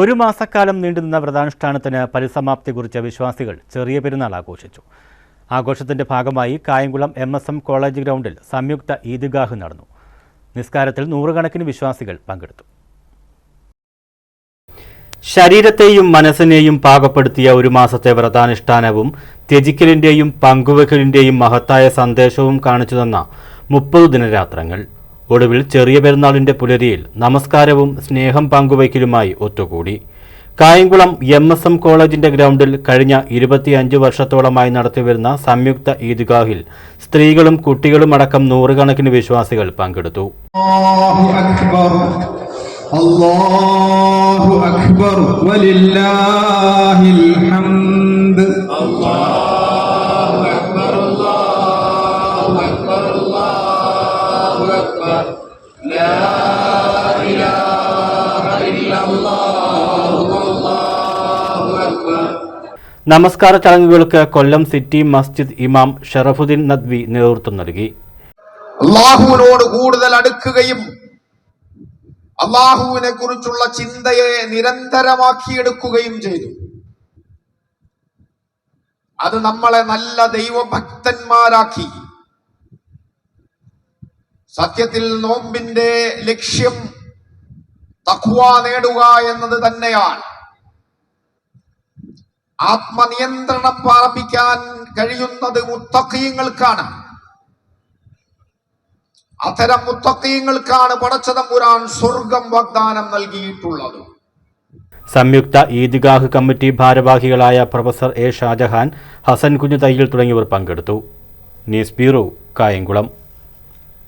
ഒരു മാസക്കാലം നീണ്ടുനിന്ന വ്രതാനുഷ്ഠാനത്തിന് പരിസമാപ്തി കുറിച്ച വിശ്വാസികൾ ചെറിയ പെരുന്നാൾ ആഘോഷിച്ചു. ആഘോഷത്തിന്റെ ഭാഗമായി Kayamkulam M S M college ഗ്രൗണ്ടിൽ സംയുക്ത ഈദ്ഗാഹ് നടന്നു. നിസ്കാരത്തിൽ നൂറുകണക്കിന് വിശ്വാസികൾ പങ്കെടുത്തു. ശരീരത്തെയും മനസ്സിനെയും പാകപ്പെടുത്തിയ ഒരു മാസത്തെ വ്രതാനുഷ്ഠാനവും ത്യജിക്കലിന്റെയും പങ്കുവെക്കലിന്റെയും മഹത്തായ സന്ദേശവും കാണിച്ചു തന്ന മുപ്പത് ദിനരാത്രങ്ങൾ. ഒടുവിൽ ചെറിയ പെരുന്നാളിന്റെ പുലരിയിൽ നമസ്കാരവും സ്നേഹം പങ്കുവയ്ക്കലുമായി ഒത്തുകൂടി. കായംകുളം എം എസ് എം കോളേജിന്റെ ഗ്രൗണ്ടിൽ കഴിഞ്ഞ ഇരുപത്തിയഞ്ച് വർഷത്തോളമായി നടത്തിവരുന്ന സംയുക്ത ഈദ്ഗാഹിൽ സ്ത്രീകളും കുട്ടികളും അടക്കം നൂറുകണക്കിന് വിശ്വാസികൾ പങ്കെടുത്തു. അല്ലാഹു അക്ബർ. വലില്ലാഹിൽ നമസ്കാര ചടങ്ങുകൾക്ക് കൊല്ലം സിറ്റി മസ്ജിദ് ഇമാം ഷറഫുദ്ദീൻ നദ്വി നേതൃത്വം നൽകി. അള്ളാഹുവിനോട് കൂടുതൽ അടുക്കുകയും അള്ളാഹുവിനെ കുറിച്ചുള്ള ചിന്തയെ നിരന്തരമാക്കിയെടുക്കുകയും ചെയ്തു. അത് നമ്മളെ നല്ല ദൈവഭക്തന്മാരാക്കി. സത്യത്തിൽ നോമ്പിന്റെ ലക്ഷ്യം തഖ്വ നേടുക എന്നത് തന്നെയാണ്. ആത്മനിയന്ത്രണം പ്രാപിക്കാൻ കഴിയുന്നത് മുത്തഖീങ്ങൾക്കാണ് അത്തരം മുത്തക്കീങ്ങൾക്കാണ് പടച്ചതമ്പുരാൻ സ്വർഗം വാഗ്ദാനം നൽകിയിട്ടുള്ളത്. സംയുക്ത ഈദ്ഗാഹ് കമ്മിറ്റി ഭാരവാഹികളായ പ്രൊഫസർ എ ഷാജഹാൻ ഹസൻ കുഞ്ഞു തയ്യിൽ തുടങ്ങിയവർ പങ്കെടുത്തു. News bureau Kayamkulam.